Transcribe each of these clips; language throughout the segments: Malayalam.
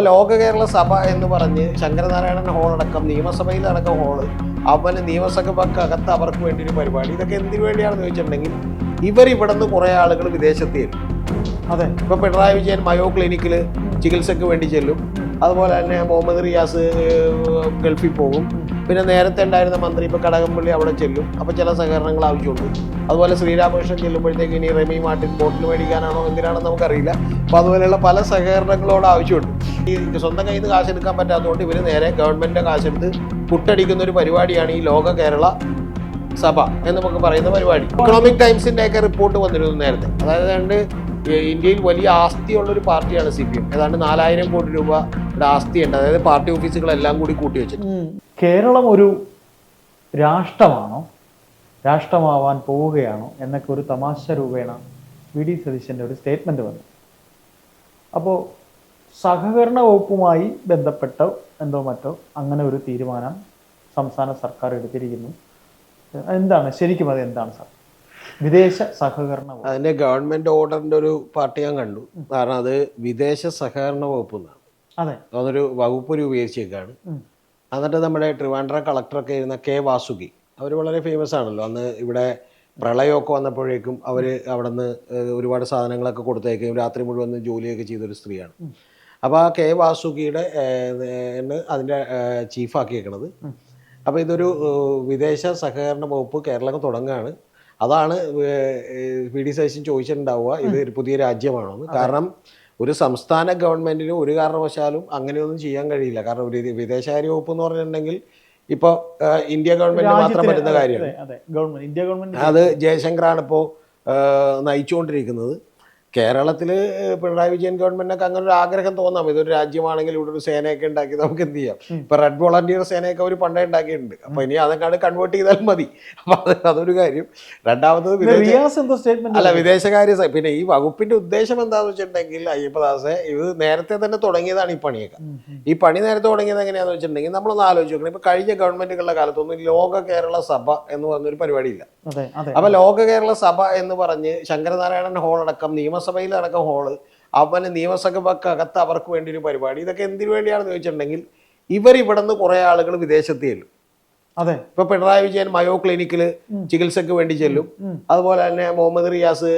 ലോക കേരള സഭ എന്ന് പറഞ്ഞ് ശങ്കരനാരായണൻ ഹോളടക്കം നിയമസഭയിലടക്കം ഹോൾ അതുപോലെ നിയമസഭക്കകത്ത് അവർക്ക് വേണ്ടി ഒരു പരിപാടി. ഇതൊക്കെ എന്തിനു വേണ്ടിയാണെന്ന് ചോദിച്ചിട്ടുണ്ടെങ്കിൽ ഇവർ ഇവിടെ നിന്ന് കുറേ ആളുകൾ വിദേശത്ത് അതെ. ഇപ്പൊ പിണറായി വിജയൻ മയോ ക്ലിനിക്കിൽ ചികിത്സയ്ക്ക് വേണ്ടി ചെല്ലും. അതുപോലെ തന്നെ മുഹമ്മദ് റിയാസ് ഗൾഫിൽ പോകും. പിന്നെ നേരത്തെ ഉണ്ടായിരുന്ന മന്ത്രി ഇപ്പൊ കടകംപള്ളി അവിടെ ചെല്ലും. അപ്പോൾ ചില സഹകരണങ്ങൾ ആവശ്യമുണ്ട്. അതുപോലെ ശ്രീരാമകൃഷ്ണൻ ചെല്ലുമ്പോഴത്തേക്ക് ഇനി റെമി മാർട്ടിൻ ബോട്ടിൽ മേടിക്കാനാണോ എന്തിനാണെന്ന് നമുക്കറിയില്ല. അപ്പൊ അതുപോലെയുള്ള പല സഹകരണങ്ങളോട് ആവശ്യമുണ്ട്. ഈ സ്വന്തം കയ്യിൽ നിന്ന് കാശെടുക്കാൻ പറ്റാത്തതുകൊണ്ട് ഇവർ നേരെ ഗവൺമെന്റിന്റെ കാശെടുത്ത് കുട്ടടിക്കുന്ന ഒരു പരിപാടിയാണ് ഈ ലോക കേരള സഭ എന്ന് നമുക്ക് പറയുന്ന പരിപാടി. ഇക്കണോമിക് ടൈംസിന്റെ ഒക്കെ റിപ്പോർട്ട് വന്നിരുന്നു നേരത്തെ. അതായത് ഇന്ത്യയിൽ വലിയ ആസ്തിയുള്ള ഒരു പാർട്ടിയാണ് സി പി എം ഏതാണ്ട് നാലായിരം കോടി രൂപയുടെ ആസ്തിയുണ്ട്. അതായത് പാർട്ടി ഓഫീസുകളെല്ലാം കൂടി കൂട്ടി വെച്ചിട്ട്. കേരളം ഒരു രാഷ്ട്രമാണോ? രാഷ്ട്രമാവാൻ പോവുകയാണോ? എന്നൊക്കെ ഒരു തമാശ രൂപേണ വി ഡി സതീശന്റെ ഒരു സ്റ്റേറ്റ്മെന്റ് വന്നു. അപ്പോൾ സഹകരണ വകുപ്പുമായി ബന്ധപ്പെട്ട എന്തോ മറ്റോ അങ്ങനെ ഒരു തീരുമാനം സംസ്ഥാന സർക്കാർ എടുത്തിരിക്കുന്നു. എന്താണ് ശരിക്കും അത് എന്താണ് സാർ? വിദേശ സഹകരണ വകുപ്പ്. അതിന്റെ ഗവൺമെന്റ് ഓർഡറിന്റെ ഒരു പാർട്ടി ഞാൻ കണ്ടു. കാരണം അത് വിദേശ സഹകരണ വകുപ്പ് എന്നാണ് അതെ. അതൊരു വകുപ്പ് രൂപീകരിച്ചേക്കാണ്. എന്നിട്ട് നമ്മുടെ ട്രിവാൻഡ്ര കളക്ടറൊക്കെ ഇരുന്ന കെ വാസുകി അവർ വളരെ ഫേമസ് ആണല്ലോ. അന്ന് ഇവിടെ പ്രളയമൊക്കെ വന്നപ്പോഴേക്കും അവർ അവിടെ നിന്ന് ഒരുപാട് സാധനങ്ങളൊക്കെ കൊടുത്തേക്കും രാത്രി മുഴുവൻ ജോലിയൊക്കെ ചെയ്തൊരു സ്ത്രീയാണ്. അപ്പോൾ ആ കെ വാസുകിയുടെ അതിന്റെ ചീഫാക്കിയേക്കണത് അപ്പോൾ ഇതൊരു വിദേശ സഹകരണ വകുപ്പ് കേരളം തുടങ്ങുകയാണ് അതാണ് പി ഡി സതീശൻ ചോദിച്ചിട്ടുണ്ടാവുക ഇത് ഒരു പുതിയ രാജ്യമാണോ കാരണം ഒരു സംസ്ഥാന ഗവൺമെന്റിന് ഒരു കാരണവശാലും അങ്ങനെയൊന്നും ചെയ്യാൻ കഴിയില്ല. കാരണം ഒരു വിദേശകാര്യ വകുപ്പ് എന്ന് പറഞ്ഞിട്ടുണ്ടെങ്കിൽ ഇപ്പോൾ ഇന്ത്യ ഗവൺമെന്റ് മാത്രം പറ്റുന്ന കാര്യമാണ്. അത് ജയശങ്കറാണ് ഇപ്പോൾ നയിച്ചുകൊണ്ടിരിക്കുന്നത്. കേരളത്തിൽ പിണറായി വിജയൻ ഗവൺമെന്റിനൊക്കെ അങ്ങനെ ഒരു ആഗ്രഹം തോന്നാം. ഇതൊരു രാജ്യമാണെങ്കിൽ ഇവിടെ ഒരു സേനയൊക്കെ ഉണ്ടാക്കി നമുക്ക് എന്ത് ചെയ്യാം. ഇപ്പൊ റെഡ് വോളണ്ടിയർ സേനയൊക്കെ അവർ പണ്ടേ ഉണ്ടാക്കിയിട്ടുണ്ട്. അപ്പൊ ഇനി അതൊക്കെ കൺവേർട്ട് ചെയ്താൽ മതി. അപ്പൊ അത് അതൊരു കാര്യം. രണ്ടാമത്തത് അല്ല വിദേശകാര്യ പിന്നെ ഈ വകുപ്പിന്റെ ഉദ്ദേശം എന്താന്ന് വെച്ചിട്ടുണ്ടെങ്കിൽ അയ്യപ്പദാസെ ഇത് നേരത്തെ തന്നെ തുടങ്ങിയതാണ് ഈ പണിയൊക്കെ. ഈ പണി നേരത്തെ തുടങ്ങിയത് എങ്ങനെയാന്ന് വെച്ചിട്ടുണ്ടെങ്കിൽ നമ്മളൊന്ന് ആലോചിച്ച് നോക്കണം. ഇപ്പൊ കഴിഞ്ഞ ഗവൺമെന്റുകളുടെ കാലത്തൊന്നും ലോക കേരള സഭ എന്ന് പറഞ്ഞൊരു പരിപാടിയില്ല. അപ്പൊ ലോക കേരള സഭ എന്ന് പറഞ്ഞ് ശങ്കരനാരായണൻ ഹോൾ അടക്കം നിയമസഭയിൽ നടക്കുന്ന ഹോൾ അവന് നിയമസഭക്കകത്ത് അവർക്ക് വേണ്ടി ഒരു പരിപാടി. ഇതൊക്കെ എന്തിനു വേണ്ടിയാണെന്ന് ചോദിച്ചിട്ടുണ്ടെങ്കിൽ ഇവർ ഇവിടെ നിന്ന് കുറെ ആളുകൾ വിദേശത്ത് ചെല്ലും. അതെ. ഇപ്പൊ പിണറായി വിജയൻ മയോ ക്ലിനിക്കിൽ ചികിത്സക്ക് വേണ്ടി ചെല്ലും. അതുപോലെ തന്നെ മുഹമ്മദ് റിയാസ്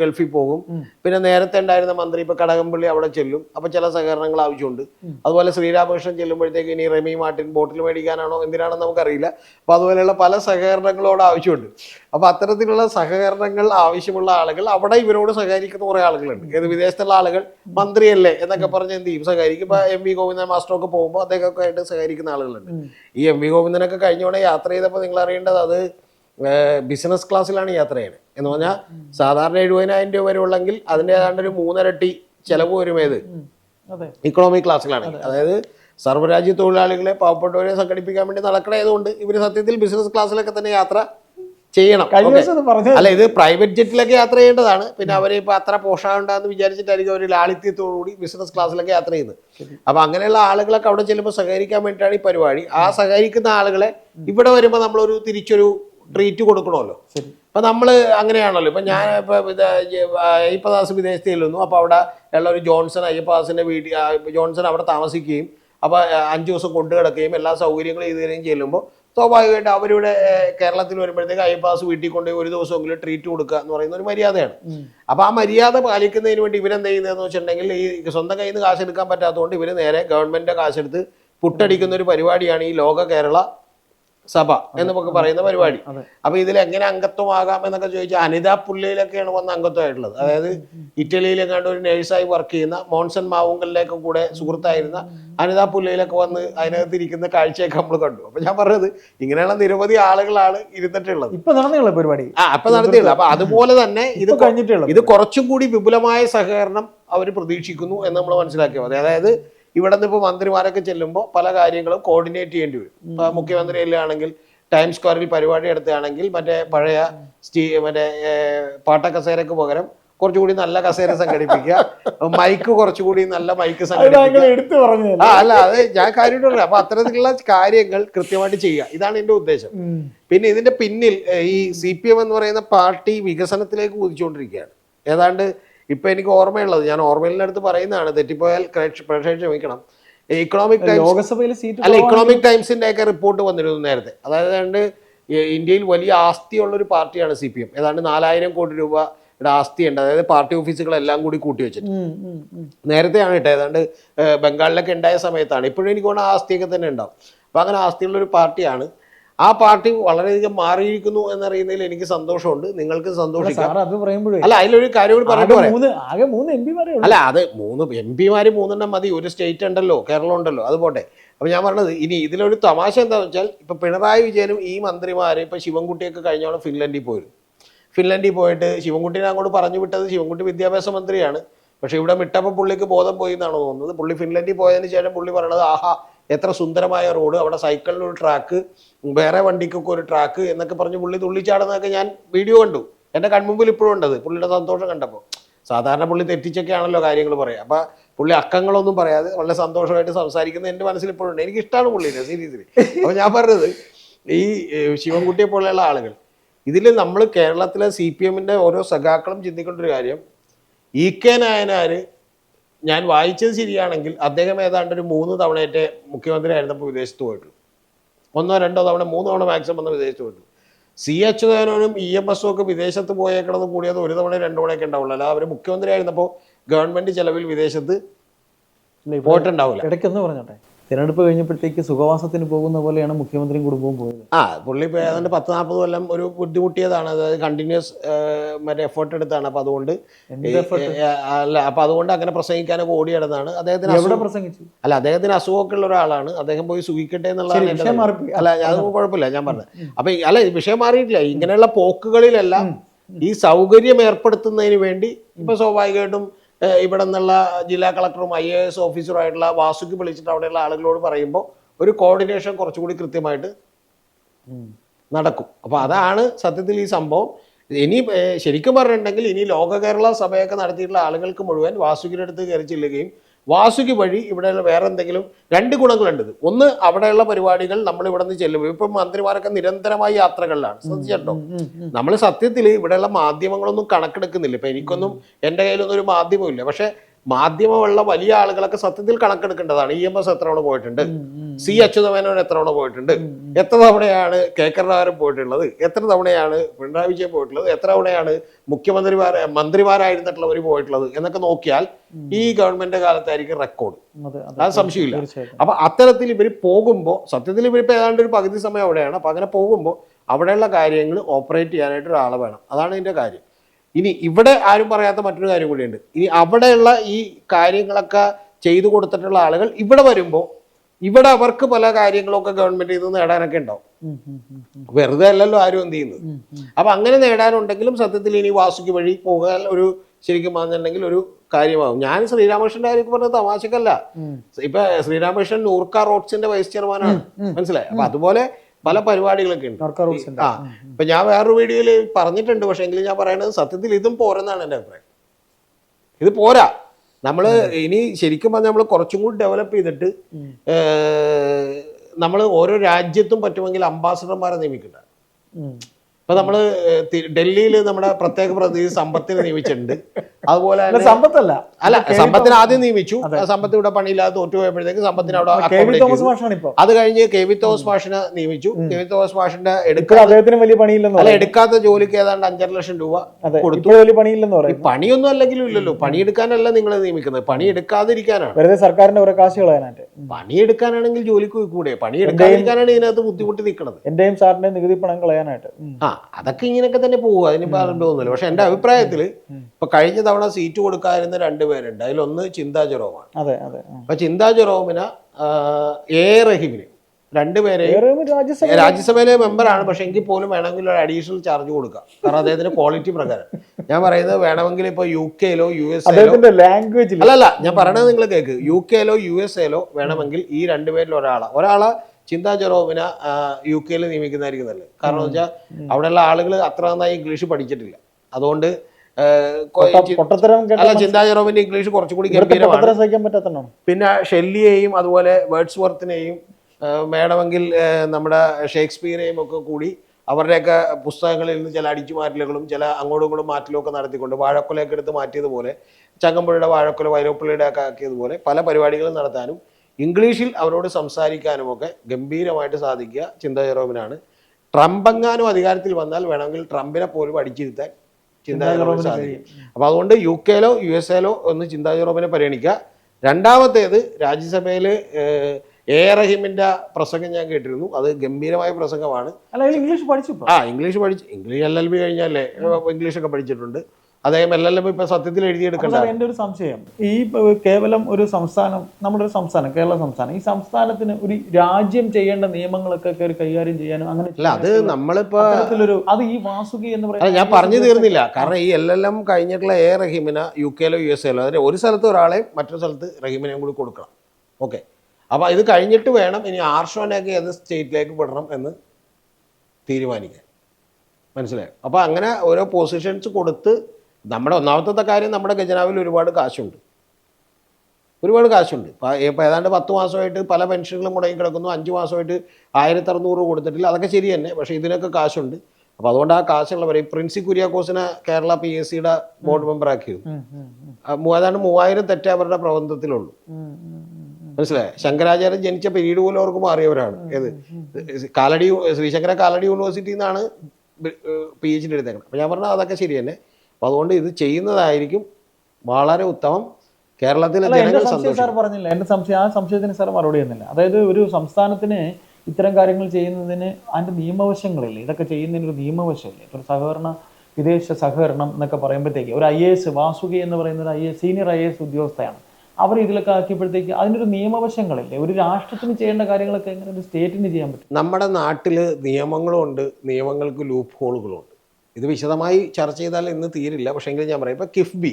ഗൾഫിൽ പോകും. പിന്നെ നേരത്തെ ഉണ്ടായിരുന്ന മന്ത്രി ഇപ്പൊ കടകംപള്ളി അവിടെ ചെല്ലും. അപ്പൊ ചില സഹകരണങ്ങൾ ആവശ്യമുണ്ട്. അതുപോലെ ശ്രീരാമകൃഷ്ണൻ ചെല്ലുമ്പോഴത്തേക്ക് ഇനി റെമി മാർട്ടിൻ ബോട്ടിൽ മേടിക്കാനാണോ എന്തിനാണോ നമുക്കറിയില്ല. അപ്പൊ അതുപോലെയുള്ള പല സഹകരണങ്ങളോട് ആവശ്യമുണ്ട്. അപ്പൊ അത്തരത്തിലുള്ള സഹകരണങ്ങൾ ആവശ്യമുള്ള ആളുകൾ അവിടെ ഇവരോട് സഹകരിക്കുന്ന കുറെ ആളുകളുണ്ട്. ഏത് വിദേശത്തുള്ള ആളുകൾ? മന്ത്രിയല്ലേ എന്നൊക്കെ പറഞ്ഞ് എന്ത് ചെയ്യും? സഹകരിക്കും. ഇപ്പൊ എം വി ഗോവിന്ദൻ മാസ്റ്ററൊക്കെ പോകുമ്പോൾ അദ്ദേഹമൊക്കെ ആയിട്ട് സഹകരിക്കുന്ന ആളുകളുണ്ട്. ഈ എം വി ഗോവിന്ദനൊക്കെ കഴിഞ്ഞോടെ യാത്ര ചെയ്തപ്പോൾ നിങ്ങൾ അറിയേണ്ടത് അത് ബിസിനസ് ക്ലാസ്സിലാണ് യാത്ര ചെയ്യുന്നത് എന്ന് പറഞ്ഞാൽ സാധാരണ എഴുപതിനായിരം രൂപ വരെ ഉള്ളെങ്കിൽ അതിന്റെ ഏതാണ്ട് ഒരു മൂന്നരട്ടി ചിലവ് വരുമേത് ഇക്കണോമിക് ക്ലാസ്സിലാണ്. അതായത് സർവരാജ്യ തൊഴിലാളികളെ പാവപ്പെട്ടവരെ സംഘടിപ്പിക്കാൻ വേണ്ടി നടക്കണേതുകൊണ്ട് ഇവർ സത്യത്തിൽ ബിസിനസ് ക്ലാസ്സിലൊക്കെ തന്നെ യാത്ര ചെയ്യണം. അല്ല ഇത് പ്രൈവറ്റ് ജെറ്റിലൊക്കെ യാത്ര ചെയ്യേണ്ടതാണ്. പിന്നെ അവർ ഇപ്പൊ അത്ര പോഷാണ്ടാന്ന് വിചാരിച്ചിട്ടായിരിക്കും അവർ ലാളിത്യത്തോടുകൂടി ബിസിനസ് ക്ലാസ്സിലൊക്കെ യാത്ര ചെയ്യുന്നത്. അപ്പൊ അങ്ങനെയുള്ള ആളുകളൊക്കെ അവിടെ ചെല്ലുമ്പോൾ സഹകരിക്കാൻ വേണ്ടിയിട്ടാണ് ഈ പരിപാടി. ആ സഹകരിക്കുന്ന ആളുകളെ ഇവിടെ വരുമ്പോൾ നമ്മളൊരു തിരിച്ചൊരു ട്രീറ്റ് കൊടുക്കണമല്ലോ. അപ്പൊ നമ്മൾ അങ്ങനെയാണല്ലോ. ഇപ്പൊ ഞാൻ ഇപ്പൊ അയ്യപ്പദാസ് വിദേശത്ത് ചെല്ലുന്നു. അപ്പൊ അവിടെ ഉള്ള ഒരു ജോൺസൺ അയ്യപ്പദാസിന്റെ വീട്ടിൽ ജോൺസൺ അവിടെ താമസിക്കുകയും അപ്പൊ അഞ്ചു ദിവസം കൊണ്ടു കിടക്കുകയും എല്ലാ സൗകര്യങ്ങളും ചെയ്തു തരികയും ചെല്ലുമ്പോൾ സ്വാഭാവികമായിട്ട് അവരിവിടെ കേരളത്തിൽ വരുമ്പോഴത്തേക്ക് അയ്യപ്പാസ് വീട്ടിൽ കൊണ്ടുപോയി ഒരു ദിവസമെങ്കിലും ട്രീറ്റ് കൊടുക്കുക എന്ന് പറയുന്ന ഒരു മര്യാദയാണ്. അപ്പൊ ആ മര്യാദ പാലിക്കുന്നതിന് വേണ്ടി ഇവരെന്ത് ചെയ്യുന്നതെന്ന് വെച്ചിട്ടുണ്ടെങ്കിൽ ഈ സ്വന്തം കയ്യിൽ നിന്ന് കാശെടുക്കാൻ പറ്റാത്തതുകൊണ്ട് ഇവർ നേരെ ഗവൺമെന്റിന്റെ കാശെടുത്ത് പുട്ടടിക്കുന്ന ഒരു പരിപാടിയാണ് ഈ ലോക കേരള സഭ എന്നൊക്കെ പറയുന്ന പരിപാടി. അപ്പൊ ഇതിൽ എങ്ങനെ അംഗത്വമാകാം എന്നൊക്കെ ചോദിച്ചാൽ അനിത പുള്ളിയിലൊക്കെയാണ് വന്ന് അംഗത്വമായിട്ടുള്ളത്. അതായത് ഇറ്റലിയിലെങ്ങാണ്ട് ഒരു നേഴ്സായി വർക്ക് ചെയ്യുന്ന മോൺസൺ മാവുങ്കലിലേക്ക് കൂടെ സുഹൃത്തായിരുന്ന അനിത പുല്ലയിലൊക്കെ വന്ന് അതിനകത്ത് ഇരിക്കുന്ന കാഴ്ചയൊക്കെ നമ്മൾ കണ്ടു. അപ്പൊ ഞാൻ പറഞ്ഞത് ഇങ്ങനെയുള്ള നിരവധി ആളുകളാണ് ഇരുന്നിട്ടുള്ളത്. ഇപ്പൊ നടന്നുള്ള പരിപാടി. ആ അപ്പൊ നടത്തിയുള്ളത് അപ്പൊ അതുപോലെ തന്നെ ഇത് കഴിഞ്ഞിട്ടുള്ളത് ഇത് കുറച്ചും കൂടി വിപുലമായ സഹകരണം അവർ പ്രതീക്ഷിക്കുന്നു എന്ന് നമ്മൾ മനസ്സിലാക്കിയ മതി. അതായത് ഇവിടെ നിന്ന് ഇപ്പോൾ മന്ത്രിമാരൊക്കെ ചെല്ലുമ്പോൾ പല കാര്യങ്ങളും കോർഡിനേറ്റ് ചെയ്യേണ്ടി വരും. ഇപ്പൊ മുഖ്യമന്ത്രി ആണെങ്കിൽ ടൈം സ്ക്വയറിൽ പരിപാടി എടുത്തുകയാണെങ്കിൽ മറ്റേ പഴയ സ്റ്റീ മറ്റേ പാട്ട കസേരക്ക് പകരം കുറച്ചുകൂടി നല്ല കസേര സംഘടിപ്പിക്കുക. മൈക്ക് കുറച്ചുകൂടി നല്ല മൈക്ക് സംഘടിപ്പിക്കുക. എടുത്തു പറഞ്ഞു ആ അല്ല അത് ഞാൻ കാര്യമായിട്ട് പറയാം. അപ്പൊ അത്തരത്തിലുള്ള കാര്യങ്ങൾ കൃത്യമായിട്ട് ചെയ്യുക. ഇതാണ് എന്റെ ഉദ്ദേശം. പിന്നെ ഇതിന്റെ പിന്നിൽ ഈ സി പി എം എന്ന് പറയുന്ന പാർട്ടി വികസനത്തിലേക്ക് കുതിച്ചുകൊണ്ടിരിക്കുകയാണ് ഏതാണ്ട് ഇപ്പൊ എനിക്ക് ഓർമ്മയുള്ളത് ഞാൻ ഓർമ്മയിലിന്റെ അടുത്ത് പറയുന്നതാണ് തെറ്റിപ്പോയാൽ പ്രേക്ഷ- പ്രേക്ഷകർ ക്ഷമിക്കണം. ഇക്കണോമിക് ടൈംസ് ലോകസഭയിൽ സീറ്റ് അല്ല ഇക്കണോമിക് ടൈംസിന്റെ ഒക്കെ റിപ്പോർട്ട് വന്നിരുന്നു നേരത്തെ. അതായത് ഇന്ത്യയിൽ വലിയ ആസ്തിയുള്ള ഒരു പാർട്ടിയാണ് സി പി എം ഏതാണ്ട് നാലായിരം കോടി രൂപയുടെ ആസ്തിയുണ്ട്. അതായത് പാർട്ടി ഓഫീസുകളെല്ലാം കൂടി കൂട്ടി വെച്ചിട്ട് നേരത്തെ ആണ് ഉം. നേരത്തെയാണ് കേട്ടോ ഏതാണ്ട് ബംഗാളിലൊക്കെ ഉണ്ടായ സമയത്താണ്. ഇപ്പോഴും എനിക്ക് തോന്നുന്നു ആ ആസ്തിയൊക്കെ തന്നെ ഉണ്ടാവും. അപ്പം അങ്ങനെ ആസ്തിയുള്ള ഒരു പാർട്ടിയാണ്. ആ പാർട്ടി വളരെയധികം മാറിയിരിക്കുന്നു എന്നറിയുന്നതിൽ എനിക്ക് സന്തോഷമുണ്ട്. നിങ്ങൾക്ക് സന്തോഷിക്കാം. അത് പറയുമ്പോഴേ അല്ല അതിലൊരു കാര്യം കൂടി ആകെ മൂന്ന് ആകെ മൂന്ന് എം പിമാരേ ഉള്ളൂ. അല്ല അത് മൂന്ന് എം പിമാര് മൂന്നെണ്ണം മതി. ഒരു സ്റ്റേറ്റ് ഉണ്ടല്ലോ കേരളം ഉണ്ടല്ലോ അത് പോട്ടെ. അപ്പൊ ഞാൻ പറഞ്ഞത് ഇനി ഇതിലൊരു തമാശ എന്താണെന്ന് വെച്ചാൽ ഇപ്പൊ പിണറായി വിജയനും ഈ മന്ത്രിമാര് ഇപ്പൊ ശിവൻകുട്ടിയൊക്കെ കഴിഞ്ഞോളം ഫിൻലൻഡിൽ പോയിരുന്നു. ഫിൻലൻഡിൽ പോയിട്ട് ശിവൻകുട്ടിനെ അങ്ങോട്ട് പറഞ്ഞു വിട്ടത് ശിവൻകുട്ടി വിദ്യാഭ്യാസ മന്ത്രിയാണ്. പക്ഷെ ഇവിടെ വിട്ടപ്പോൾ പുള്ളിക്ക് ബോധം പോയി എന്നാണ് തോന്നുന്നത്. പുള്ളി ഫിൻലൻഡിൽ പോയതിന് ശേഷം പുള്ളി പറയണത് ആഹാ എത്ര സുന്ദരമായ റോഡ് അവിടെ സൈക്കിളിന് ഒരു ട്രാക്ക് വേറെ വണ്ടിക്കൊക്കെ ഒരു ട്രാക്ക് എന്നൊക്കെ പറഞ്ഞ് പുള്ളി തുള്ളിച്ചാടുന്നതൊക്കെ ഞാൻ വീഡിയോ കണ്ടു. എന്റെ കൺമുമ്പിൽ ഇപ്പോഴും ഉണ്ടത് പുള്ളിയുടെ സന്തോഷം കണ്ടപ്പോൾ. സാധാരണ പുള്ളി തെറ്റിച്ചൊക്കെയാണല്ലോ കാര്യങ്ങൾ പറയുക. അപ്പൊ പുള്ളി അക്കങ്ങളൊന്നും പറയാതെ വളരെ സന്തോഷമായിട്ട് സംസാരിക്കുന്നത് എന്റെ മനസ്സിൽ ഇപ്പോഴും ഉണ്ട്. എനിക്ക് ഇഷ്ടമാണ് പുള്ളിനെ സീരീസിൽ അപ്പോൾ ഞാൻ പറഞ്ഞത് ഈ ശിവൻകുട്ടിയെ പോലെയുള്ള ആളുകൾ ഇതിൽ നമ്മൾ കേരളത്തിലെ സി പി എമ്മിന്റെ ഓരോ സഖാക്കളും ചിന്തിക്കേണ്ട ഒരു കാര്യം ഇ കെ നായനാര് ഞാൻ വായിച്ചത് ശരിയാണെങ്കിൽ അദ്ദേഹം ഏതാണ്ട് ഒരു മൂന്ന് തവണയായിട്ട് മുഖ്യമന്ത്രി ആയിരുന്നപ്പോൾ വിദേശത്ത് പോയിട്ടുള്ളൂ ഒന്നോ രണ്ടോ തവണ മൂന്ന് തവണ മാക്സിമം വന്ന് വിദേശത്ത് പോയിട്ടുള്ളൂ സി എച്ച് അച്യുതാനനും ഇ എം എസും ഒക്കെ വിദേശത്ത് പോയേക്കണത് കൂടിയത് ഒരു തവണ രണ്ടു തവണയൊക്കെ ഉണ്ടാവുള്ളൂ. അല്ല അവർ മുഖ്യമന്ത്രി ആയിരുന്നപ്പോൾ ഗവൺമെന്റ് ചിലവിൽ വിദേശത്ത് പോയിട്ടുണ്ടാവില്ല. ഇടയ്ക്കൊന്ന് പറഞ്ഞോട്ടെ? തിരഞ്ഞെടുപ്പ് കഴിഞ്ഞപ്പോഴത്തേക്ക് സുഖവാസത്തിന് പോകുന്ന പോലെയാണ് മുഖ്യമന്ത്രിയും കുടുംബവും പോയത്. ആ പുള്ളി ഇപ്പോൾ ഏതാണ്ട് പത്ത് നാൽപ്പത് കൊല്ലം ഒരു ബുദ്ധിമുട്ടിയതാണ്. അതായത് കണ്ടിന്യൂസ് മറ്റേ എഫേർട്ട് എടുത്താണ്. അപ്പോൾ അതുകൊണ്ട് അല്ല അപ്പോൾ അതുകൊണ്ട് അങ്ങനെ പ്രസംഗിക്കാനൊക്കെ ഓടി നടന്നാണ് അദ്ദേഹത്തിന് എവിടെ പ്രസംഗിച്ചു? അല്ല അദ്ദേഹത്തിന് അസുഖമൊക്കെ ഉള്ള ഒരാളാണ്. അദ്ദേഹം പോയി സുഖിക്കട്ടെ വിഷയം അല്ല അത് കുഴപ്പമില്ല ഞാൻ പറഞ്ഞത്. അപ്പൊ അല്ല വിഷയം മാറിയിട്ടില്ല. ഇങ്ങനെയുള്ള പോക്കുകളിലെല്ലാം ഈ സൗകര്യം ഏർപ്പെടുത്തുന്നതിന് വേണ്ടി ഇപ്പൊ സ്വാഭാവികമായിട്ടും ഇവിടെ നിന്നുള്ള ജില്ലാ കളക്ടറും ഐ എ എസ് ഓഫീസറുമായിട്ടുള്ള വാസുക്ക് വിളിച്ചിട്ട് അവിടെയുള്ള ആളുകളോട് പറയുമ്പോൾ ഒരു കോർഡിനേഷൻ കുറച്ചുകൂടി കൃത്യമായിട്ട് നടക്കും. അപ്പോൾ അതാണ് സത്യത്തിൽ ഈ സംഭവം. ഇനി ശരിക്കും പറഞ്ഞിട്ടുണ്ടെങ്കിൽ ഇനി ലോക കേരള സഭയൊക്കെ നടത്തിയിട്ടുള്ള ആളുകൾക്ക് മുഴുവൻ വാസുകിനടുത്ത് അടുത്ത് കയറി ചെല്ലുകയും വാസുകി വഴി ഇവിടെയുള്ള വേറെ എന്തെങ്കിലും രണ്ട് ഗുണങ്ങളുണ്ട്. ഒന്ന് അവിടെയുള്ള പരിപാടികൾ നമ്മൾ ഇവിടെ നിന്ന് ചെല്ലുമ്പോൾ. ഇപ്പം മന്ത്രിമാരൊക്കെ നിരന്തരമായ യാത്രകളിലാണ്. ശ്രദ്ധിച്ചിട്ടോ? നമ്മൾ സത്യത്തിൽ ഇവിടെയുള്ള മാധ്യമങ്ങളൊന്നും കണക്കെടുക്കുന്നില്ല. ഇപ്പൊ എനിക്കൊന്നും എന്റെ കയ്യിലൊന്നും ഒരു മാധ്യമമില്ല പക്ഷെ മാധ്യമമുള്ള വലിയ ആളുകളൊക്കെ സത്യത്തിൽ കണക്കെടുക്കേണ്ടതാണ്. ഇ എം എസ് എത്ര തവണ പോയിട്ടുണ്ട്? സി അച്യുതമേനോൻ എത്ര തവണ പോയിട്ടുണ്ട്? എത്ര തവണയാണ് കെ കരുണാകരൻ പോയിട്ടുള്ളത്? എത്ര തവണയാണ് പിണറായി വിജയൻ പോയിട്ടുള്ളത്? എത്ര തവണയാണ് മുഖ്യമന്ത്രിമാർ മന്ത്രിമാരായിരുന്നിട്ടുള്ളവർ പോയിട്ടുള്ളത്? എന്നൊക്കെ നോക്കിയാൽ ഈ ഗവൺമെന്റ് കാലത്തായിരിക്കും റെക്കോർഡ് അതെ സംശയമില്ല. അപ്പൊ അത്തരത്തിൽ ഇവർ പോകുമ്പോൾ സത്യത്തിൽ ഇവരിപ്പോ ഏതാണ്ട് ഒരു പകുതി സമയം അവിടെയാണ്. അപ്പൊ അങ്ങനെ പോകുമ്പോൾ അവിടെയുള്ള കാര്യങ്ങൾ ഓപ്പറേറ്റ് ചെയ്യാനായിട്ട് ഒരാളെ വേണം. അതാണ് ഇതിന്റെ കാര്യം. ഇനി ഇവിടെ ആരും പറയാത്ത മറ്റൊരു കാര്യം കൂടിയുണ്ട്. ഇനി അവിടെയുള്ള ഈ കാര്യങ്ങളൊക്കെ ചെയ്തു കൊടുത്തിട്ടുള്ള ആളുകൾ ഇവിടെ വരുമ്പോൾ ഇവിടെ അവർക്ക് പല കാര്യങ്ങളൊക്കെ ഗവൺമെന്റ് ഇത് നേടാനൊക്കെ ഉണ്ടാവും. വെറുതെ അല്ലല്ലോ ആരും എന്ത് ചെയ്യുന്നത്. അപ്പൊ അങ്ങനെ നേടാനുണ്ടെങ്കിലും സത്യത്തിൽ ഇനി വാസുക്ക് വഴി പോകാൻ ഒരു ശരിക്കും പറഞ്ഞിട്ടുണ്ടെങ്കിൽ ഒരു കാര്യമാകും ഞാൻ ശ്രീരാമകൃഷ്ണന്റെ കാര്യം പറഞ്ഞത് തമാശക്കല്ല. ഇപ്പൊ ശ്രീരാമകൃഷ്ണൻ നൂർക്ക റോഡ്സിന്റെ വൈസ് ചെയർമാനാണ്. മനസ്സിലായി? അപ്പൊ അതുപോലെ പല പരിപാടികളൊക്കെ ഉണ്ട്. ആ ഇപ്പൊ ഞാൻ വേറൊരു വീഡിയോയിൽ പറഞ്ഞിട്ടുണ്ട് പക്ഷെ എങ്കിലും ഞാൻ പറയുന്നത് സത്യത്തിൽ ഇതും പോരെന്നാണ് എന്റെ അഭിപ്രായം. ഇത് പോരാ. നമ്മൾ ഇനി ശരിക്കും പറഞ്ഞാൽ നമ്മൾ കുറച്ചും കൂടി ഡെവലപ്പ് ചെയ്തിട്ട്. നമ്മൾ ഓരോ രാജ്യത്തും പറ്റുമെങ്കിൽ അംബാസഡർമാരെ നിയമിക്കണ്ട. ഇപ്പൊ നമ്മൾ ഡൽഹിയിൽ നമ്മുടെ പ്രത്യേക പ്രതിനിധി സമ്പത്തിനെ നിയമിച്ചിട്ടുണ്ട്. അതുപോലെ സമ്പത്തല്ല. അല്ല സമ്പത്തിന് ആദ്യം നിയമിച്ചു. സമ്പത്ത് ഇവിടെ പണിയില്ലാതെ തോറ്റുപോയപ്പോഴത്തേക്ക് സമ്പത്തിന് അവിടെ അത് കഴിഞ്ഞ് കെ വി തോമസ് മാഷിനെ നിയമിച്ചു. കെ വി തോമസ് മാഷിന്റെ എടുക്കാത്ത അദ്ദേഹത്തിന് വലിയ പണിയില്ലെന്നോ അല്ല എടുക്കാത്ത ജോലിക്ക് ഏതാണ്ട് അഞ്ചര ലക്ഷം രൂപ കൊടുത്തു. വലിയ പണിയില്ലെന്ന് ഈ പറയും പണിയൊന്നും അല്ലെങ്കിലും ഇല്ലല്ലോ. പണിയെടുക്കാനല്ല നിങ്ങൾ നിയമിക്കുന്നത്. പണിയെടുക്കാതിരിക്കാനാണ്. വെറുതെ സർക്കാരിന്റെ ഓരോ കാശ് കളയാനായിട്ട്. പണിയെടുക്കാനാണെങ്കിൽ ജോലിക്ക് കൂടെ. പണിയെടുക്കാതിരിക്കാനാണ് ഇതിനകത്ത് ബുദ്ധിമുട്ടി നിൽക്കുന്നത് എന്റെയും സാറിന്റെ നികുതി പണം കളയാനായിട്ട്. ആ അതൊക്കെ ഇങ്ങനെയൊക്കെ തന്നെ പോകും അതിന് തോന്നുന്നില്ല പക്ഷെ എന്റെ അഭിപ്രായത്തിൽ ഇപ്പൊ കഴിഞ്ഞ തവണ സീറ്റ് കൊടുക്കാതിരുന്ന രണ്ടുപേരുണ്ട് അതിലൊന്ന് ചിന്താ ജെറോമാണ്. അപ്പൊ ചിന്താ ജെറോമിന് എ റഹീമിന് രണ്ടുപേരെയും രാജ്യസഭയിലെ മെമ്പറാണ്. പക്ഷെ എങ്കിൽ പോലും വേണമെങ്കിൽ ഒരു അഡീഷണൽ ചാർജ് കൊടുക്കാം. കാരണം അദ്ദേഹത്തിന്റെ ക്വാളിറ്റി പ്രകാരം. ഞാൻ പറയുന്നത് വേണമെങ്കിൽ ഇപ്പൊ യു കെയിലോ യു എസ് ലാംഗ്വേജിൽ അല്ലല്ല ഞാൻ പറയണത് നിങ്ങൾ കേൾക്ക് യു കെയിലോ യു എസ് എയിലോ വേണമെങ്കിൽ ഈ രണ്ടുപേരിൽ ഒരാളെ. ഒരാളെ ചിന്താ ജെറോമിനെ യു കെയിൽ നിയമിക്കുന്നതായിരിക്കും നല്ലത്. കാരണം എന്ന് വെച്ചാൽ അവിടെയുള്ള ആളുകൾ അത്ര നന്നായി ഇംഗ്ലീഷ് പഠിച്ചിട്ടില്ല. അതുകൊണ്ട് അല്ല ചിന്താ ജെറോമിന്റെ ഇംഗ്ലീഷ് കുറച്ചുകൂടി ഗംഭീരമാണ്. പിന്നെ ഷെല്ലിയെയും അതുപോലെ വേർഡ്സ് വർത്തിനെയും വേണമെങ്കിൽ നമ്മുടെ ഷേക്സ്പിയറെയും ഒക്കെ കൂടി അവരുടെയൊക്കെ പുസ്തകങ്ങളിൽ നിന്ന് ചില അടിച്ചുമാറ്റലുകളും ചില അങ്ങോട്ടും ഇങ്ങോട്ടും മാറ്റലും ഒക്കെ നടത്തിക്കൊണ്ട് വാഴക്കൊലയൊക്കെ എടുത്ത് മാറ്റിയതുപോലെ ചങ്ങമ്പുഴയുടെ വാഴക്കൊല വൈലോപ്പിള്ളിയുടെ ഒക്കെ ആക്കിയതുപോലെ പല പരിപാടികളും നടത്താനും ഇംഗ്ലീഷിൽ അവരോട് സംസാരിക്കാനുമൊക്കെ ഗംഭീരമായിട്ട് സാധിക്കുക ചിന്ത ജെറോമിനാണ് ട്രംപ് എങ്ങാനും അധികാരത്തിൽ വന്നാൽ വേണമെങ്കിൽ ട്രംപിനെ പോലും അടിച്ചിരുത്താൻ ചിന്താ ജെറോമിന് സാധിക്കും. അപ്പോൾ അതുകൊണ്ട് യു കെയിലോ യു എസ് എയിലോ ഒന്ന് ചിന്താ ജെറോമിനെ പരിഗണിക്കുക. രണ്ടാമത്തേത് രാജ്യസഭയിൽ എ റഹീമിന്റെ പ്രസംഗം ഞാൻ കേട്ടിരുന്നു. അത് ഗംഭീരമായ പ്രസംഗമാണ്. ഇംഗ്ലീഷ് പഠിച്ചു ആ ഇംഗ്ലീഷ് പഠിച്ചു ഇംഗ്ലീഷ് എൽ എൽ ബി കഴിഞ്ഞാലേ ഇംഗ്ലീഷൊക്കെ പഠിച്ചിട്ടുണ്ട്. അദ്ദേഹം എൽ എൽ എം ഇപ്പൊ സത്യത്തിൽ എഴുതിയെടുക്കണം എന്റെ ഒരു സംശയം. ഈ കേവലം ഒരു സംസ്ഥാനം നമ്മുടെ ഒരു സംസ്ഥാനം കേരള സംസ്ഥാനം ഈ സംസ്ഥാനത്തിന് ഒരു രാജ്യം ചെയ്യേണ്ട നിയമങ്ങളൊക്കെ ഒരു കൈകാര്യം ചെയ്യാനും അങ്ങനെ അല്ല അത് നമ്മളിപ്പോ അത് ഈ വാസുകി എന്ന് പറയുന്നത് പറയുന്ന ഞാൻ പറഞ്ഞു തീർന്നില്ല. കാരണം ഈ എൽ എൽ എം കഴിഞ്ഞിട്ടുള്ള എ റഹീമിന് യു കെയിലോ യു എസ് എയിലോ അതിന് ഒരു സ്ഥലത്ത് ഒരാളെയും മറ്റൊരു സ്ഥലത്ത് റഹീമിനെയും കൂടി കൊടുക്കണം. ഓക്കെ. അപ്പൊ ഇത് കഴിഞ്ഞിട്ട് വേണം ഇനി ആർഷോനൊക്കെ ഏത് സ്റ്റേറ്റിലേക്ക് വിടണം എന്ന് തീരുമാനിക്കാൻ. മനസ്സിലായോ? അപ്പൊ അങ്ങനെ ഓരോ പൊസിഷൻസ് കൊടുത്ത് നമ്മുടെ ഒന്നാമത്തെ കാര്യം നമ്മുടെ ഖജനാവിൽ ഒരുപാട് കാശുണ്ട്. ഒരുപാട് കാശുണ്ട്. ഇപ്പം ഏതാണ്ട് പത്ത് മാസമായിട്ട് പല പെൻഷനുകളും മുടങ്ങി കിടക്കുന്നു. അഞ്ച് മാസമായിട്ട് ആയിരത്തി അറുന്നൂറ് കൊടുത്തിട്ടില്ല. അതൊക്കെ ശരി തന്നെ പക്ഷേ ഇതിനൊക്കെ കാശുണ്ട്. അപ്പോൾ അതുകൊണ്ട് ആ കാശുള്ളവർ ഈ പ്രിൻസി കുര്യാക്കോസിനെ കേരള പി എസ് സിയുടെ ബോർഡ് മെമ്പർ ആക്കിയിരുന്നു ഉം, ഉം, ഉം, ആ, മൂ- ഏതാണ്ട് മൂവായിരം തെറ്റേ അവരുടെ പ്രബന്ധത്തിലുള്ളൂ. മനസ്സിലായോ? ശങ്കരാചാര്യൻ ജനിച്ച പിരീഡ് പോലും അവർക്ക് മാറിയവരാണ്. ഏത്? കാലടി ശ്രീശങ്കര കാലടി യൂണിവേഴ്സിറ്റിയിൽ നിന്നാണ് പി എച്ച് ഡി എടുത്തേക്കുന്നത് അപ്പം ഞാൻ പറഞ്ഞാൽ അതൊക്കെ ശരി തന്നെ. അപ്പോൾ അതുകൊണ്ട് ഇത് ചെയ്യുന്നതായിരിക്കും വളരെ ഉത്തമം. കേരളത്തിലെ ജനങ്ങൾ സാർ പറഞ്ഞില്ല. എന്റെ സംശയം ആ സംശയത്തിന് സാർ മറുപടി തന്നില്ല. അതായത് ഒരു സംസ്ഥാനത്തിന് ഇത്തരം കാര്യങ്ങൾ ചെയ്യുന്നതിന് അതിന്റെ നിയമവശങ്ങളില്ലേ? ഇതൊക്കെ ചെയ്യുന്നതിന് ഒരു നിയമവശമില്ലേ? ഇപ്പൊ ഒരു സഹകരണ വിദേശ സഹകരണം എന്നൊക്കെ പറയുമ്പോഴത്തേക്ക് ഒരു ഐ എ എസ് വാസുകി എന്ന് പറയുന്ന ഒരു I S senior I S ഉദ്യോഗസ്ഥയാണ്. അവർ ഇതിലൊക്കെ ആക്കിയപ്പോഴത്തേക്ക് അതിനൊരു നിയമവശങ്ങളില്ലേ? ഒരു രാഷ്ട്രത്തിന് ചെയ്യേണ്ട കാര്യങ്ങളൊക്കെ എങ്ങനെ ഒരു സ്റ്റേറ്റിന് ചെയ്യാൻ പറ്റും? നമ്മുടെ നാട്ടിൽ നിയമങ്ങളുണ്ട് നിയമങ്ങൾക്ക് ലൂപ്പ് ഹോളുകളുണ്ട്. ഇത് വിശദമായി ചർച്ച ചെയ്താൽ ഇന്ന് തീരില്ല. പക്ഷേ എങ്കിലും ഞാൻ പറയാം ഇപ്പം കിഫ്ബി.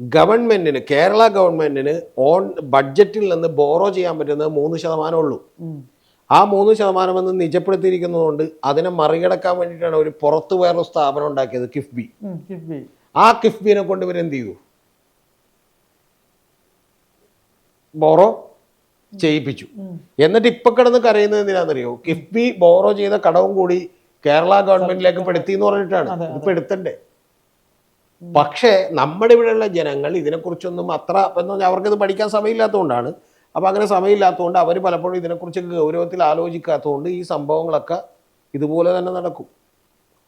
ഗവൺമെന്റിന് കേരള ഗവൺമെന്റിന് ഓൺ ബഡ്ജറ്റിൽ നിന്ന് ബോറോ ചെയ്യാൻ പറ്റുന്നത് മൂന്ന് ശതമാനം ഉള്ളൂ. ആ മൂന്ന് ശതമാനം എന്ന് നിജപ്പെടുത്തിയിരിക്കുന്നതുകൊണ്ട് അതിനെ മറികടക്കാൻ വേണ്ടിയിട്ടാണ് ഒരു പുറത്തു വേറൊരു സ്ഥാപനം ഉണ്ടാക്കിയത് കിഫ്ബി. കിഫ്ബി. ആ കിഫ്ബിനെ കൊണ്ട് ഇവരെന്ത് ചെയ്തു? ബോറോ ചെയ്യിപ്പിച്ചു. എന്നിട്ട് ഇപ്പൊ കിടന്ന് കരയുന്നത് എന്തിനാണെന്നറിയോ? കിഫ്ബി ബോറോ ചെയ്ത കടവും കൂടി കേരള ഗവൺമെന്റിലേക്ക് പെടുത്തി എന്ന് പറഞ്ഞിട്ടാണ്. ഇതിപ്പോ എടുത്തണ്ടേ? പക്ഷേ നമ്മുടെ ഇവിടെയുള്ള ജനങ്ങൾ ഇതിനെക്കുറിച്ചൊന്നും അത്ര എന്ന് പറഞ്ഞാൽ അവർക്കിത് പഠിക്കാൻ സമയമില്ലാത്തതുകൊണ്ടാണ് അപ്പോൾ അങ്ങനെ സമയമില്ലാത്തതുകൊണ്ട് അവർ പലപ്പോഴും ഇതിനെക്കുറിച്ച് ഗൗരവത്തിൽ ആലോചിക്കാത്തതുകൊണ്ട് ഈ സംഭവങ്ങളൊക്കെ ഇതുപോലെ തന്നെ നടക്കും.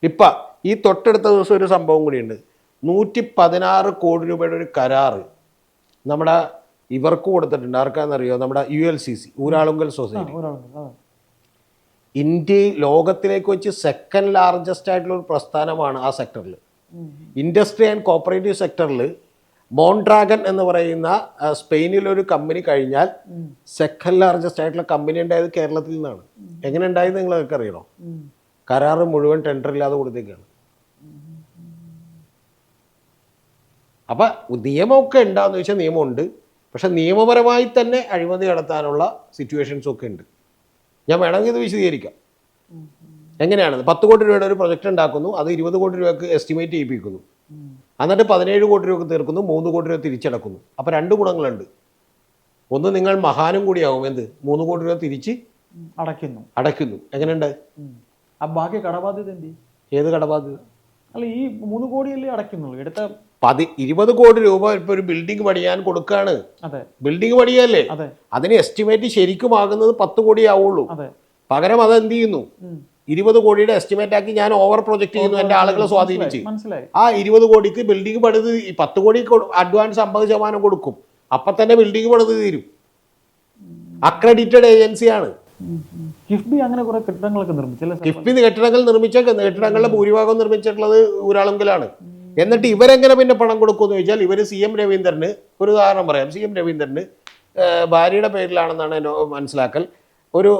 ഇപ്പം ഈ തൊട്ടടുത്ത ദിവസം ഒരു സംഭവം കൂടിയുണ്ട്. നൂറ്റി പതിനാറ് കോടി രൂപയുടെ ഒരു കരാറ് നമ്മുടെ ഇവർക്ക് കൊടുത്തിട്ടുണ്ട്. ആർക്കാണെന്നറിയോ നമ്മുടെ U L C C Uralungal society. ഇന്ത്യയിൽ ലോകത്തിലേക്ക് വെച്ച് സെക്കൻഡ് ലാർജസ്റ്റ് ആയിട്ടുള്ള ഒരു പ്രസ്ഥാനമാണ് ആ സെക്ടറിൽ ഇൻഡസ്ട്രി ആൻഡ് കോപ്പറേറ്റീവ് സെക്ടറിൽ മോൺഡ്രാഗൻ എന്ന് പറയുന്ന സ്പെയിനിലൊരു കമ്പനി കഴിഞ്ഞാൽ സെക്കൻഡ് ലാർജസ്റ്റ് ആയിട്ടുള്ള കമ്പനി ഉണ്ടായത് കേരളത്തിൽ നിന്നാണ്. എങ്ങനെ ഉണ്ടായത് നിങ്ങൾക്ക് അറിയണോ. കരാറ് മുഴുവൻ ടെൻഡർ ഇല്ലാതെ കൊടുത്തേക്കാണ്. അപ്പൊ നിയമമൊക്കെ ഉണ്ടാന്ന് വെച്ചാൽ നിയമമുണ്ട്. പക്ഷെ നിയമപരമായി തന്നെ അഴിമതി നടത്താനുള്ള സിറ്റുവേഷൻസ് ഒക്കെ ഉണ്ട് ഞാൻ വേണമെങ്കിൽ ഇത് വിശദീകരിക്കാം. എങ്ങനെയാണെന്ന്? പത്ത് കോടി രൂപയുടെ ഒരു പ്രൊജക്ട് ഉണ്ടാക്കുന്നു അത് ഇരുപത് കോടി രൂപയ്ക്ക് എസ്റ്റിമേറ്റ് ചെയ്യിപ്പിക്കുന്നു. എന്നിട്ട് പതിനേഴ് കോടി രൂപ തീർക്കുന്നു മൂന്ന് കോടി രൂപ തിരിച്ചടക്കുന്നു. അപ്പോൾ രണ്ട് ഗുണങ്ങളുണ്ട്. ഒന്ന് നിങ്ങൾ മഹാനും കൂടിയാവും എന്ത്? മൂന്ന് കോടി രൂപ തിരിച്ച്. അടയ്ക്കുന്നു. അടയ്ക്കുന്നു. എങ്ങനെയുണ്ട്? ബാക്കി കടബാധ്യത എന്ത്? ഏത് കടബാധ്യത? അല്ല ഈ മൂന്ന് കോടിയല്ലേ അടയ്ക്കുന്നുള്ളൂ. എടുത്ത പതി ഇരുപത് കോടി രൂപ ഇപ്പൊ ഒരു ബിൽഡിംഗ് പണിയാൻ കൊടുക്കുകയാണ് അതെ. ബിൽഡിംഗ് പണിയല്ലേ? അതെ. അതിന് എസ്റ്റിമേറ്റ് ശരിക്കും ആകുന്നത് പത്ത് കോടി ആവുള്ളൂ പകരം അത് എന്ത് ചെയ്യുന്നു. ഇരുപത് കോടിയുടെ എസ്റ്റിമേറ്റ് ആക്കി ഞാൻ ഓവർ പ്രൊജക്ട് ചെയ്യുന്നു എന്റെ ആളുകളെ സ്വാധീനിച്ച്. ആ ഇരുപത് കോടിക്ക് ബിൽഡിംഗ് പണിത് പത്ത് കോടി അഡ്വാൻസ് അമ്പത് ശതമാനം കൊടുക്കും. അപ്പൊ തന്നെ ബിൽഡിംഗ് പണിത് തീരും. അക്രഡിറ്റഡ് ഏജൻസിയാണ്. കിഫ്ബി അങ്ങനെ കുറെ കെട്ടിടങ്ങളൊക്കെ നിർമ്മിച്ചല്ലേ കിഫ്ബി കെട്ടിടങ്ങൾ നിർമ്മിച്ച കെട്ടിടങ്ങളുടെ ഭൂരിഭാഗം നിർമ്മിച്ചിട്ടുള്ളത് ഊരാളുങ്കലാണ്. എന്നിട്ട് ഇവരെങ്ങനെ പിന്നെ പണം കൊടുക്കുമെന്ന് ചോദിച്ചാൽ ഇവർ സി എം രവീന്ദ്രന് ഒരു ഉദാഹരണം പറയാം. സി എം രവീന്ദ്രന് ഭാര്യയുടെ പേരിലാണെന്നാണ് എന്നെ മനസ്സിലാക്കൽ. ഒരു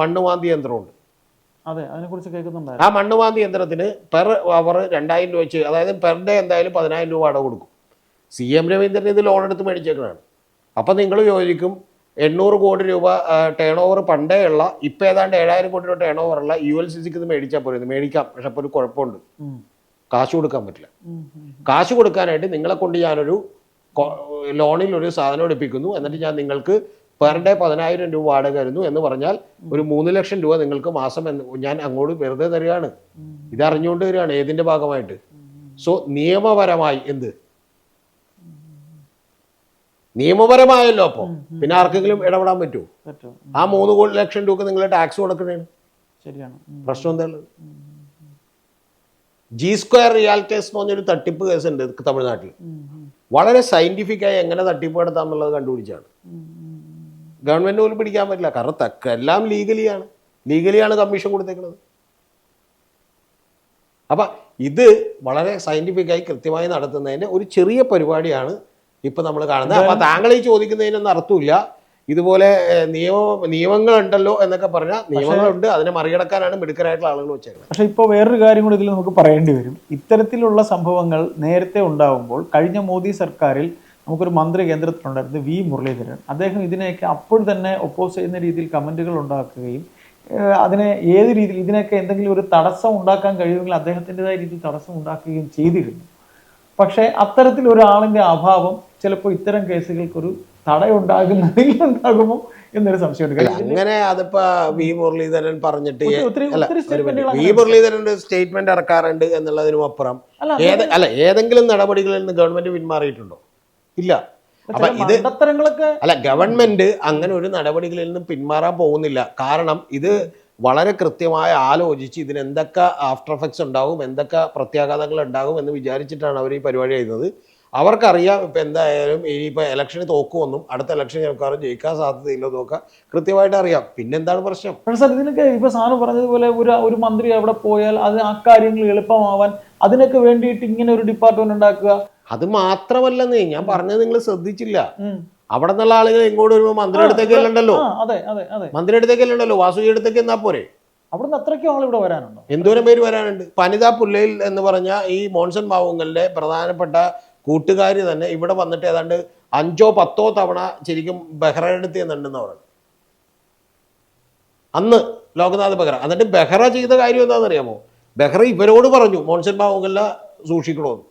മണ്ണുവാന്തി യന്ത്രമുണ്ട്. അതെ അതിനെക്കുറിച്ച് കേൾക്കുന്നുണ്ട് ആ മണ്ണുവാന്തി യന്ത്രത്തിന് പെർ അവർ രണ്ടായിരം രൂപ വെച്ച് അതായത് പെർ ഡേ എന്തായാലും പതിനായിരം രൂപ അടവ് കൊടുക്കും. സി എം രവീന്ദ്രൻ ഇത് ലോൺ എടുത്ത് മേടിച്ചേക്കണാണ് അപ്പം നിങ്ങൾ ചോദിക്കും എണ്ണൂറ് കോടി രൂപ ടേൺ ഓവർ പണ്ടേ ഉള്ള ഇപ്പം ഏതാണ്ട് ഏഴായിരം കോടി രൂപ ടേൺ ഓവർ ഉള്ള യു എൽ സി സിക്ക് ഇത് മേടിച്ചാൽ പോലും മേടിക്കാം. പക്ഷെ അപ്പോൾ ഒരു കുഴപ്പമുണ്ട്. കാശ് കൊടുക്കാൻ പറ്റില്ല. കാശ് കൊടുക്കാനായിട്ട് നിങ്ങളെ കൊണ്ട് ഞാനൊരു ലോണിൽ ഒരു സാധനം എടുപ്പിക്കുന്നു. എന്നിട്ട് ഞാൻ നിങ്ങൾക്ക് പെർ ഡേ പതിനായിരം രൂപ വാടക വരുന്നു എന്ന് പറഞ്ഞാൽ ഒരു മൂന്ന് ലക്ഷം രൂപ നിങ്ങൾക്ക് മാസം എന്ന് ഞാൻ അങ്ങോട്ട് വെറുതെ തരികയാണ്. ഇത് അറിഞ്ഞുകൊണ്ട് വരികയാണ് ഏതിന്റെ ഭാഗമായിട്ട്. സോ നിയമപരമായി എന്ത്? നിയമപരമായല്ലോ അപ്പോൾ പിന്നെ ആർക്കെങ്കിലും ഇടപെടാൻ പറ്റുമോ? ആ മൂന്ന് ലക്ഷം രൂപ നിങ്ങൾ ടാക്സ് കൊടുക്കണേ ശരിയാണ്. പ്രശ്നം എന്താ ഉള്ളത്? ജി സ്ക്വയർ റിയാലിറ്റീസ് എന്ന് പറഞ്ഞൊരു തട്ടിപ്പ് കേസ് ഉണ്ട് തമിഴ്നാട്ടിൽ വളരെ സയന്റിഫിക് ആയി എങ്ങനെ തട്ടിപ്പ് നടത്താം എന്നുള്ളത് കണ്ടുപിടിച്ചാണ്. ഗവൺമെന്റ് പോലും പിടിക്കാൻ പറ്റില്ല. കാരണം തക്ക എല്ലാം ലീഗലിയാണ് ലീഗലിയാണ് കമ്മീഷൻ കൊടുത്തേക്കുന്നത് അപ്പൊ ഇത് വളരെ സയന്റിഫിക് ആയി കൃത്യമായി നടത്തുന്നതിന്റെ ഒരു ചെറിയ പരിപാടിയാണ് ഇപ്പൊ നമ്മൾ കാണുന്നത്. അപ്പൊ താങ്കൾ ഈ ചോദിക്കുന്നതിനൊന്നും അർത്ഥമില്ല. ഇതുപോലെ നിയമ നിയമങ്ങളുണ്ടല്ലോ എന്നൊക്കെ പറഞ്ഞാൽ നിയമങ്ങളുണ്ട്. അതിനെ മറികടക്കാനാണ് മിടുക്കരായിട്ടുള്ള ആളുകൾ വെച്ചേക്കുന്നത് പക്ഷേ ഇപ്പോൾ വേറൊരു കാര്യം കൂടി ഇതിൽ നമുക്ക് പറയേണ്ടി വരും. ഇത്തരത്തിലുള്ള സംഭവങ്ങൾ നേരത്തെ ഉണ്ടാകുമ്പോൾ കഴിഞ്ഞ മോദി സർക്കാരിൽ നമുക്കൊരു മന്ത്രി കേന്ദ്രത്തിലുണ്ടായിരുന്നു വി മുരളീധരൻ. അദ്ദേഹം ഇതിനെയൊക്കെ അപ്പോൾ തന്നെ ഒപ്പോസ് ചെയ്യുന്ന രീതിയിൽ കമന്റുകൾ ഉണ്ടാക്കുകയും അതിനെ ഏത് രീതിയിൽ ഇതിനൊക്കെ എന്തെങ്കിലും ഒരു തടസ്സം ഉണ്ടാക്കാൻ കഴിയുമെങ്കിൽ അദ്ദേഹത്തിന്റെതായ രീതിയിൽ തടസ്സം ഉണ്ടാക്കുകയും ചെയ്തിരുന്നു. പക്ഷേ അത്തരത്തിൽ ഒരാളിന്റെ അഭാവം ചിലപ്പോൾ ഇത്തരം കേസുകൾക്കൊരു തടയുണ്ടാകുന്നതിൽ ഉണ്ടാകുമോ എന്നൊരു സംശയമുണ്ട് അങ്ങനെ അതിപ്പോ വി മുരളീധരൻ പറഞ്ഞിട്ട് വി മുരളീധരൻ സ്റ്റേറ്റ്മെന്റ് ഇറക്കാറുണ്ട് എന്നുള്ളതിനും അപ്പുറം. അല്ല ഏത് ഏതെങ്കിലും നടപടികളിൽ നിന്ന് ഗവൺമെന്റ് പിന്മാറിയിട്ടുണ്ടോ? ഇല്ല. അപ്പൊ ഇത് അല്ല ഗവൺമെന്റ് അങ്ങനെ ഒരു നടപടികളിൽ നിന്നും പിന്മാറാൻ പോകുന്നില്ല. കാരണം ഇത് വളരെ കൃത്യമായി ആലോചിച്ച് ഇതിന് എന്തൊക്കെ ആഫ്റ്റർ എഫക്ട്സ് ഉണ്ടാവും എന്തൊക്കെ പ്രത്യാഘാതങ്ങൾ ഉണ്ടാകും എന്ന് വിചാരിച്ചിട്ടാണ് അവർ ഈ പരിപാടി ചെയ്യുന്നത് അവർക്കറിയാം ഇപ്പം എന്തായാലും ഇനിയിപ്പോൾ ഇലക്ഷന് തോക്കുമെന്നും അടുത്ത ഇലക്ഷൻ മിക്കവാറും ജയിക്കാൻ സാധ്യതയില്ലോ നോക്കുക കൃത്യമായിട്ട് അറിയാം. പിന്നെന്താണ് പ്രശ്നം? സാർ ഇതിനൊക്കെ ഇപ്പൊ സാറ് പറഞ്ഞതുപോലെ ഒരു ഒരു മന്ത്രി അവിടെ പോയാൽ അത് ആ കാര്യങ്ങൾ എളുപ്പമാവാൻ അതിനൊക്കെ വേണ്ടിയിട്ട് ഇങ്ങനെ ഒരു ഡിപ്പാർട്ട്മെന്റ് ഉണ്ടാക്കുക. അത് മാത്രമല്ലെന്ന് ഞാൻ പറഞ്ഞത് നിങ്ങൾ ശ്രദ്ധിച്ചില്ല. അവിടെ നിന്നുള്ള ആളുകൾ ഇങ്ങോട്ട് വരുമ്പോൾ മന്ത്രി അടുത്തേക്ക് അല്ലണ്ടല്ലോ മന്ത്രിയുടെ അടുത്തേക്കല്ലേ ഉണ്ടല്ലോ വാസുകി അടുത്തേക്ക് എന്നാ പോരെ? അവിടുന്ന് അത്രയ്ക്കും ആൾ ഇവിടെ വരാനുണ്ടോ? എന്തോരം പേര് വരാനുണ്ട്? പനിത പുല്ലയിൽ എന്ന് പറഞ്ഞ ഈ മോൺസൺ മാവുങ്കലിന്റെ പ്രധാനപ്പെട്ട കൂട്ടുകാരി തന്നെ ഇവിടെ വന്നിട്ട് ഏതാണ്ട് അഞ്ചോ പത്തോ തവണ ശരിക്കും ബെഹ്റ എടുത്ത് എന്നുണ്ടെന്ന് പറഞ്ഞു. അന്ന് ലോകനാഥ് ബെഹ്റ. എന്നിട്ട് ബെഹ്റ ചെയ്ത കാര്യം എന്താണെന്ന് അറിയാമോ ബെഹ്റ ഇവരോട് പറഞ്ഞു മോൻസൻ ബാബുകല്ല സൂക്ഷിക്കണമെന്ന്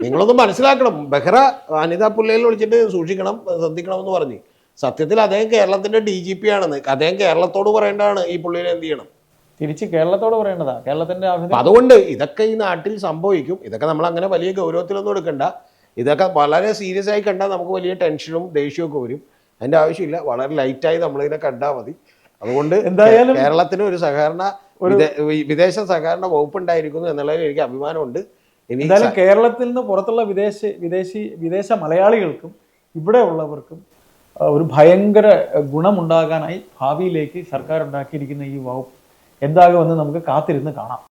നിങ്ങളൊന്ന് മനസ്സിലാക്കണം ബെഹ്റ അനിത പുല്ലയിൽ വിളിച്ചിട്ട് സൂക്ഷിക്കണം ശ്രദ്ധിക്കണം എന്ന് പറഞ്ഞു. സത്യത്തിൽ അദ്ദേഹം കേരളത്തിന്റെ ഡി ജി പി ആണെന്ന് അദ്ദേഹം കേരളത്തോട് പറയേണ്ടതാണ് ഈ പുള്ളിനെ എന്ത് ചെയ്യണം? തിരിച്ച് കേരളത്തോട് പറയേണ്ടതാ. കേരളത്തിന്റെ അതുകൊണ്ട് ഇതൊക്കെ ഈ നാട്ടിൽ സംഭവിക്കും. ഇതൊക്കെ നമ്മൾ അങ്ങനെ വലിയ ഗൗരവത്തിലൊന്നും എടുക്കണ്ട. ഇതൊക്കെ വളരെ സീരിയസ് ആയി കണ്ടാൽ നമുക്ക് വലിയ ടെൻഷനും ദേഷ്യവും ഒക്കെ വരും. അതിന്റെ ആവശ്യമില്ല. വളരെ ലൈറ്റായി നമ്മളിതിനെ കണ്ടാൽ മതി. അതുകൊണ്ട് എന്തായാലും- കേരളത്തിന് ഒരു സഹകരണ വിദേശ സഹകരണ വകുപ്പ് ഉണ്ടായിരിക്കുന്നു എന്നുള്ളതിൽ എനിക്ക് അഭിമാനമുണ്ട്. എന്തായാലും കേരളത്തിൽ നിന്ന് പുറത്തുള്ള വിദേശ വിദേശി വിദേശ മലയാളികൾക്കും ഇവിടെ ഉള്ളവർക്കും ഒരു ഭയങ്കര ഗുണമുണ്ടാകാനായി ഭാവിയിലേക്ക് സർക്കാർ ഉണ്ടാക്കിയിരിക്കുന്ന ഈ വകുപ്പ് എന്താകുമെന്ന് നമുക്ക് കാത്തിരുന്ന് കാണാം.